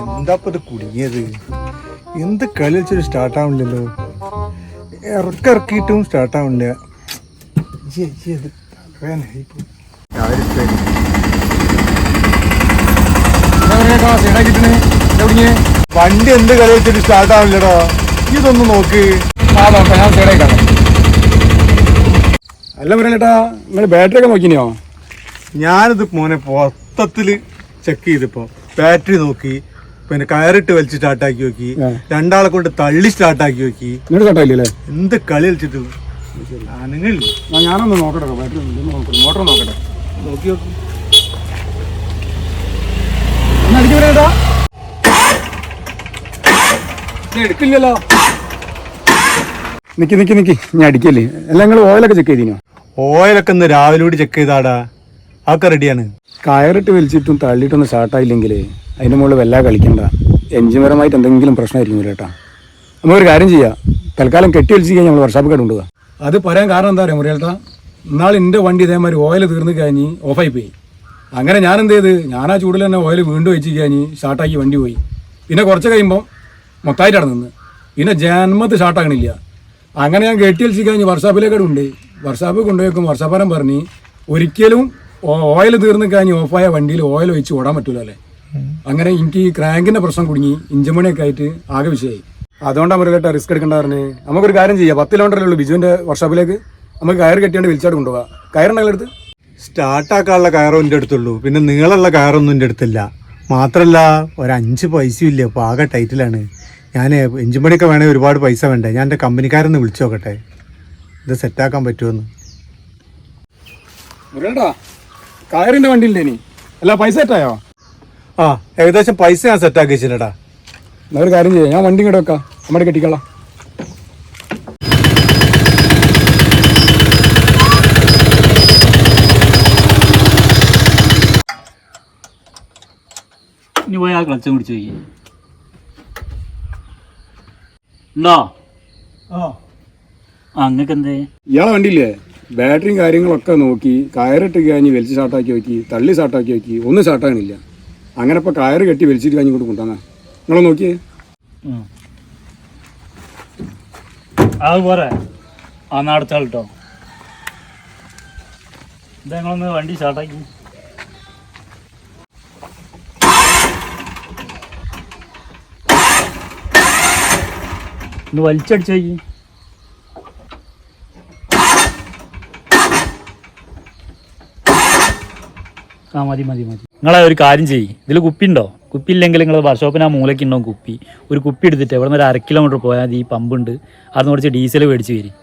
എന്താ ഇത് കുടുങ്ങിയത്? എന്ത് കളി വെച്ചൊരു സ്റ്റാർട്ട് ആവണില്ലല്ലോ? ഇറക്കിറക്കിയിട്ടും സ്റ്റാർട്ട് ആവണില്ല. വണ്ടി എന്ത് കളി വെച്ചിട്ട് സ്റ്റാർട്ട് ആവില്ലടോ ഇതൊന്ന് നോക്ക്. അല്ല പറയലേട്ടാ നിങ്ങൾ ബാറ്ററി ഒക്കെ നോക്കിനെയോ? ഞാനിത് മോനെ മൊത്തത്തിൽ ചെക്ക് ചെയ്തിപ്പോ. ബാറ്ററി നോക്കി. പിന്നെ കയറിട്ട് വലിച്ച് സ്റ്റാർട്ടാക്കി നോക്കി. രണ്ടാളെ കൊണ്ട് തള്ളി സ്റ്റാർട്ടാക്കി നോക്കി. എന്ത് കളി കളിച്ചിട്ട്? ഞാനൊന്ന് നോക്കട്ടെ ബാറ്ററി മോട്ടർ നോക്കട്ടെ. നോക്കി നോക്കി. എടുക്കില്ലല്ലോ. നിക്ക് നിക്ക് നിക്ക്. ഞാൻ അടിക്കല്ലേ? എല്ലാം നിങ്ങൾ ഓയിലൊക്കെ ചെക്ക് ചെയ്തിനോ? ഓയിലൊക്കെ ഇന്ന് രാവിലെ കൂടി ചെക്ക് ചെയ്താടാ. അതൊക്കെ റെഡിയാണ് കയറിട്ട് വലിച്ചിട്ടും തള്ളിയിട്ടൊന്നും സ്റ്റാർട്ടായില്ലെങ്കിൽ അതിന്റെ മുകളിൽ വല്ല കളിക്കണ്ട. എഞ്ചിൻപരമായിട്ട് എന്തെങ്കിലും പ്രശ്നമായിരിക്കും ചേട്ടാ നമുക്കൊരു കാര്യം ചെയ്യാം. തൽക്കാലം കെട്ടി വലിച്ച് കഴിഞ്ഞാൽ നമ്മൾ വർഷാപ്പ് കൊണ്ടുപോകാം. അത് പറയാൻ കാരണം എന്താ പറയുക മുറിയേട്ടാ ഇന്നാൾ എന്റെ വണ്ടി ഇതേമാതിരി ഓയിൽ തീർന്നു കഴിഞ്ഞ് ഓഫായി പോയി അങ്ങനെ ഞാൻ എന്ത് ചെയ്ത്? ഞാൻ ആ ചൂടിൽ തന്നെ ഓയിൽ വീണ്ടും വെച്ച് കഴിഞ്ഞ് സ്റ്റാർട്ടാക്കി വണ്ടി പോയി. പിന്നെ കുറച്ച് കഴിയുമ്പോൾ മൊത്തമായിട്ടാണ് നിന്ന്. പിന്നെ ജന്മത്ത് സ്റ്റാർട്ടാകണില്ല അങ്ങനെ ഞാൻ കെട്ടി വലിച്ച് കഴിഞ്ഞ് വർഷാപ്പിലേക്കാട് ഉണ്ട്. വർഷാപ്പ് കൊണ്ടുപോയേക്കും. വർഷാപ്പാരം പറഞ്ഞ് ഒരിക്കലും ഓയിൽ തീർന്നു കഴിഞ്ഞ് ഓഫായ വണ്ടിയിൽ ഓയിൽ ഒഴിച്ച് ഓടാൻ പറ്റൂല അല്ലേ അങ്ങനെ എനിക്ക് ഈ ക്രാങ്കിന്റെ പ്രശ്നം കുടുങ്ങി ഇഞ്ചമണിയൊക്കെ ആയിട്ട് ആകെ വിഷയമായി അതുകൊണ്ടാണ് മുരളിട്ട റിസ്ക് എടുക്കേണ്ട പറഞ്ഞ്. നമുക്കൊരു കാര്യം ചെയ്യാം പത്ത് കിലോമീറ്ററിലുള്ള ഉള്ളൂ ബിജുവിന്റെ വർഷോപ്പിലേക്ക് നമുക്ക് കയർ കെട്ടിയാണ്ട് വിളിച്ചാട് കൊണ്ടുപോകാം. കയറുണ്ടെങ്കിൽ അടുത്ത്? സ്റ്റാർട്ടാക്കാനുള്ള കയറും എന്റെ അടുത്തുള്ളൂ. പിന്നെ നീളമുള്ള കയറൊന്നും എന്റെ അടുത്തില്ല. മാത്രല്ല ഒരു അഞ്ച് പൈസയും ഇല്ല അപ്പോൾ ആകെ ടൈറ്റിലാണ്. ഞാൻ എഞ്ചിൻ പണിയൊക്കെ വേണമെങ്കിൽ ഒരുപാട് പൈസ വേണ്ടേ? ഞാൻ എന്റെ കമ്പനിക്കാരൊന്ന് വിളിച്ചു നോക്കട്ടെ. ഇത് സെറ്റാക്കാൻ പറ്റുമെന്ന് മുരളിട്ടാ കയറിന്റെ വണ്ടി ഇല്ലേ ഇനി അല്ല പൈസ സെറ്റായോ? ആ ഏകദേശം പൈസ ഞാൻ സെറ്റാക്കി വെച്ചിട്ടാ എന്നാ ഒരു കാര്യം ചെയ്യാം ഞാൻ വണ്ടി ഇങ്ങോട്ട് വെക്കാം. നമ്മുടെ കെട്ടിക്കളാം. ഇനി പോയി ആ ക്ലച്ചും നോക്കി. ഉണ്ടോ? ആ അങ്ങക്ക് എന്തേ? ഇയാളെ വണ്ടിയില്ലേ? ബാറ്ററിയും കാര്യങ്ങളൊക്കെ നോക്കി കയറിട്ട് കഴിഞ്ഞ് വലിച്ച് ഷാർട്ടാക്കി നോക്കി തള്ളി ഷാർട്ടാക്കി നോക്കി ഒന്നും ഷാർട്ടാകണില്ല അങ്ങനെ ഇപ്പോൾ കയറ് കെട്ടി വലിച്ചിട്ട് കഴിഞ്ഞ് ഇങ്ങോട്ട് കൊണ്ടുവന്നാ. നിങ്ങളെ നോക്കിയേ. അത് പോരെ. ആ നാടത്തെ കേട്ടോ ഇതാ നിങ്ങളൊന്ന് വണ്ടി സ്റ്റാർട്ടാക്കി ഒന്ന് വലിച്ചടിച്ചു നോക്കി. ആ മതി മതി മതി. നിങ്ങളെ ഒരു കാര്യം ചെയ്യ്. ഇതിൽ കുപ്പി ഉണ്ടോ കുപ്പി ഇല്ലെങ്കിൽ നിങ്ങൾ വർക്ക്ഷോപ്പിന് ആ മൂലയ്ക്ക് ഉണ്ടാവും കുപ്പി? ഒരു കുപ്പി എടുത്തിട്ട് ഇവിടെ നിന്ന് ഒരു അര കിലോമീറ്റർ പോയാൽ മതി പമ്പ് ഉണ്ട് അതിന് കുറച്ച് ഡീസൽ മേടിച്ച് വരും.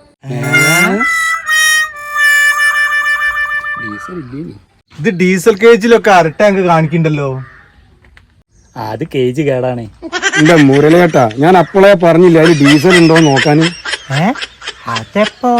ഇത് ഡീസൽ കേജിലൊക്കെ അര ടാങ്ക് കാണിക്കണ്ടല്ലോ. അത് കേജ് കേടാണേ. എന്റെ മുരളിയേട്ടാ ഞാൻ അപ്പോളേ പറഞ്ഞില്ല അതിൽ ഡീസൽ ഉണ്ടോ നോക്കാൻ അതെപ്പോ?